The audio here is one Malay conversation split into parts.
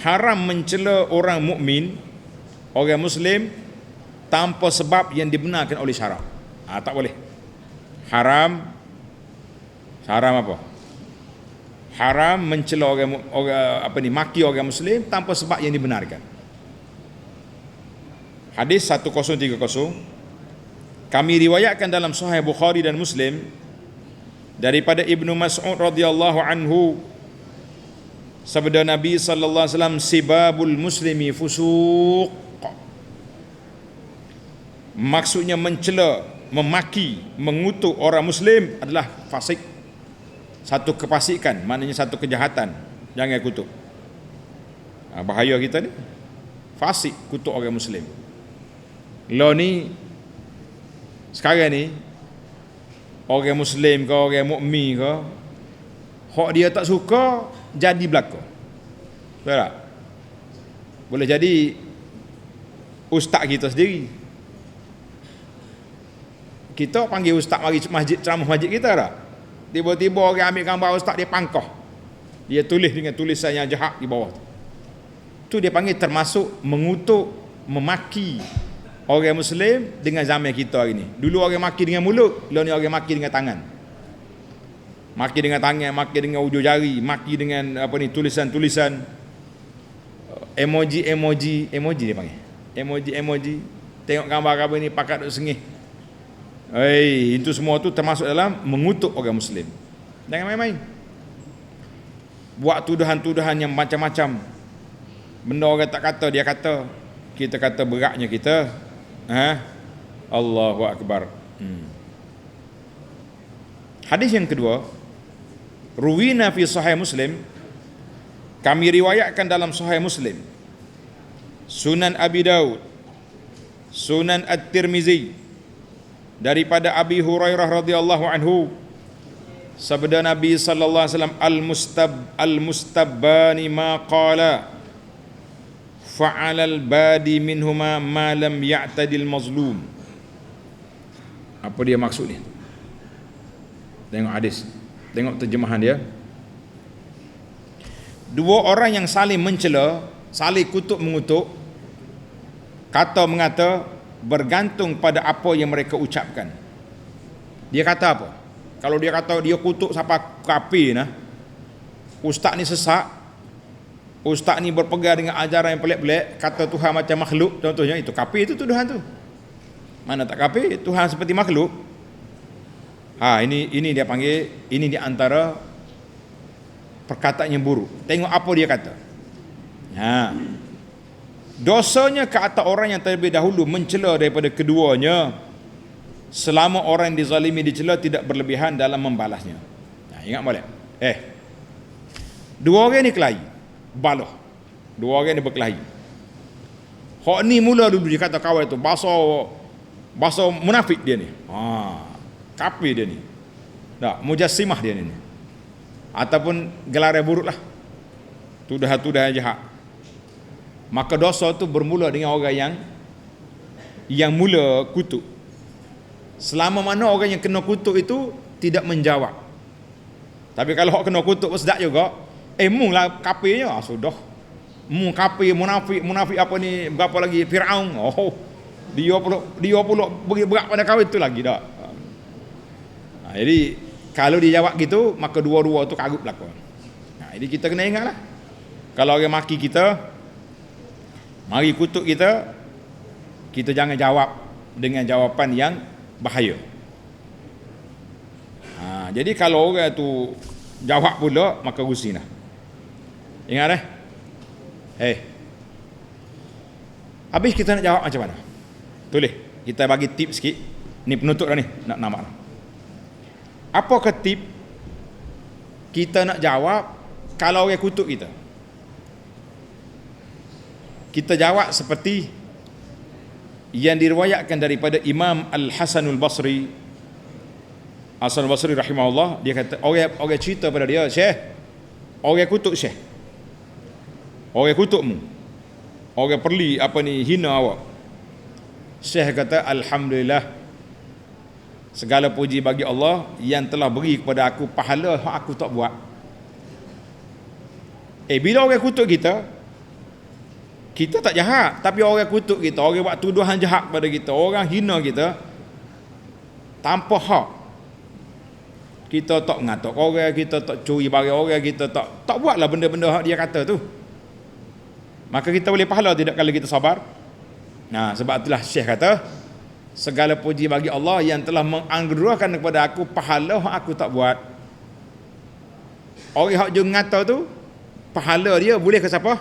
haram mencela orang mukmin, orang muslim tanpa sebab yang dibenarkan oleh syarak. Ha, tak boleh. Haram haram apa? Haram mencela orang, orang apa ni maki orang muslim tanpa sebab yang dibenarkan. Hadis 1030 kami riwayatkan dalam Sahih Bukhari dan Muslim daripada Ibnu Mas'ud radhiyallahu anhu sabda Nabi sallallahu alaihi wasallam sibabul muslimi fusuq. Maksudnya mencela memaki mengutuk orang muslim adalah fasik. Satu kefasikan maknanya satu kejahatan. Jangan kutuk. Ha, bahaya kita ni. Fasik kutuk orang muslim. Lo ni sekarang ni orang muslim ke orang mukmin ke hak dia tak suka jadi belaka. Betul tak? Boleh jadi ustaz kita sendiri. Kita panggil ustaz mari masjid ceramah masjid kita tak tiba-tiba orang ambil gambar ustaz dia pangkah. Dia tulis dengan tulisan yang jahat di bawah tu. Tu dia panggil termasuk mengutuk memaki orang muslim dengan zaman kita hari ni. Dulu orang maki dengan mulut lalu ni orang maki dengan tangan maki dengan tangan maki dengan ujung jari maki dengan apa ni tulisan-tulisan. Emoji emoji emoji dia panggil. Emoji emoji. Tengok gambar apa ni pakat duk sengih. Hei, itu semua tu termasuk dalam mengutuk orang muslim. Jangan main-main. Buat tuduhan-tuduhan yang macam-macam. Benda orang tak kata dia kata. Kita kata beratnya kita. Ha? Allahu Akbar. Hmm. Hadis yang kedua, Ruwina fi Sahih Muslim, kami riwayatkan dalam Sahih Muslim, Sunan Abi Daud, Sunan At-Tirmizi, daripada Abi Hurairah radhiyallahu anhu, sabda Nabi sallallahu alaihi wasallam al-mustab al-mustabbani ma qala fa'alal badi minhuma ma lam ya'tadil mazlum. Apa dia maksud ni? Tengok hadis tengok terjemahan dia. Dua orang yang saling mencela saling kutuk mengutuk kata mengata bergantung pada apa yang mereka ucapkan. Dia kata apa? Kalau dia kata dia kutuk siapa kafir nah ustaz ni sesak Ustaz ni berpegang dengan ajaran yang pelik-pelik, kata Tuhan macam makhluk, contohnya itu. Kafir itu tuduhan tu. Mana tak kafir, Tuhan seperti makhluk. Ha, ini ini dia panggil, ini di antara perkataan yang buruk. Tengok apa dia kata. Ha. Dosanya ke atas orang yang terlebih dahulu mencela daripada keduanya selama orang yang dizalimi dicela tidak berlebihan dalam membalasnya. Ha, ingat boleh? Eh. Dua orang ni kelahi baloh dua orang ni berkelahi hak ni mula dulu dia kata kawan tu bahasa bahasa munafik dia ni ha kafir dia ni tak mujassimah dia ni ataupun gelar yang buruk lah tudah-tudah jahat maka dosa tu bermula dengan orang yang yang mula kutuk selama mana orang yang kena kutuk itu tidak menjawab tapi kalau hak kena kutuk sedap juga Eh mung lah kafirnya ah, sudah. Mung kafir munafik munafik apa ni berapa lagi Firaun. Oh. Dia pula dia pula berat pada kau itu lagi dak. Ha, jadi kalau dia jawab gitu maka dua-dua tu karut belaka. Ha, jadi kita kena ingatlah. Kalau orang maki kita mari kutuk kita kita jangan jawab dengan jawapan yang bahaya. Ha, jadi kalau orang tu jawab pula maka rusinlah. Ingat eh? Hey. Habis kita nak jawab macam mana? Tulis. Kita bagi tip sikit. Ni penutup dah ni. Nak nama. Apa ke tip kita nak jawab kalau orang kutuk kita? Kita jawab seperti yang diriwayatkan daripada Imam Al-Hasanul Basri Hasan Basri rahimahullah dia kata orang orang cerita pada dia Syekh orang kutuk Syekh Orang kutukmu. Orang perli apa ni hina awak. Syekh kata alhamdulillah segala puji bagi Allah yang telah beri kepada aku pahala hak aku tak buat. Eh bila orang kutuk kita, kita tak jahat. Tapi orang kutuk kita orang buat tuduhan jahat pada kita orang hina kita tanpa hak kita tak mengatuk orang kita tak curi barang orang kita tak tak buatlah benda-benda hak dia kata tu. Maka kita boleh pahala tidak kalau kita sabar? Nah sebab itulah syekh kata segala puji bagi Allah yang telah menganugerahkan kepada aku. Pahala hak aku tak buat. Orang hak jeng ngata tu pahala dia boleh ke siapa?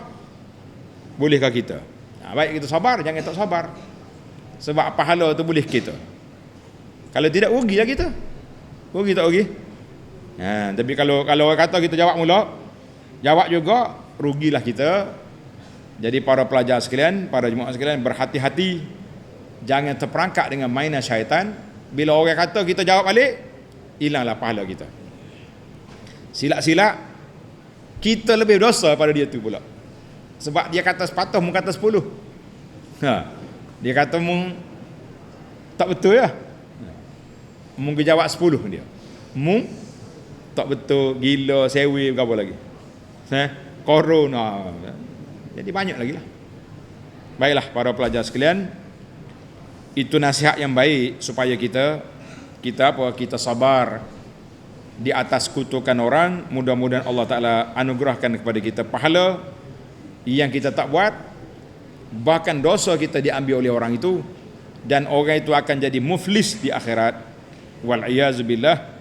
Bolehkah kita? Ha, baik kita sabar jangan tak sabar. Sebab pahala tu boleh kita. Kalau tidak rugilah kita. Rugi tak rugi? Ha, tapi kalau kalau orang kata kita jawab mula jawab juga rugilah kita. Jadi para pelajar sekalian para jemaah sekalian berhati-hati jangan terperangkap dengan mainan syaitan bila orang kata kita jawab balik hilanglah pahala kita silap-silap kita lebih dosa pada dia tu pula sebab dia kata sepatah mu kata sepuluh. Ha. Dia kata mu tak betul ya. Mu jawab sepuluh dia. Mu tak betul, gila, sewi apa lagi. Ha? Corona. Jadi banyak lagi lah. Baiklah para pelajar sekalian, itu nasihat yang baik supaya kita kita apa kita sabar di atas kutukan orang. Mudah-mudahan Allah Taala anugerahkan kepada kita pahala yang kita tak buat. Bahkan dosa kita diambil oleh orang itu. Dan orang itu akan jadi muflis di akhirat. Wal billah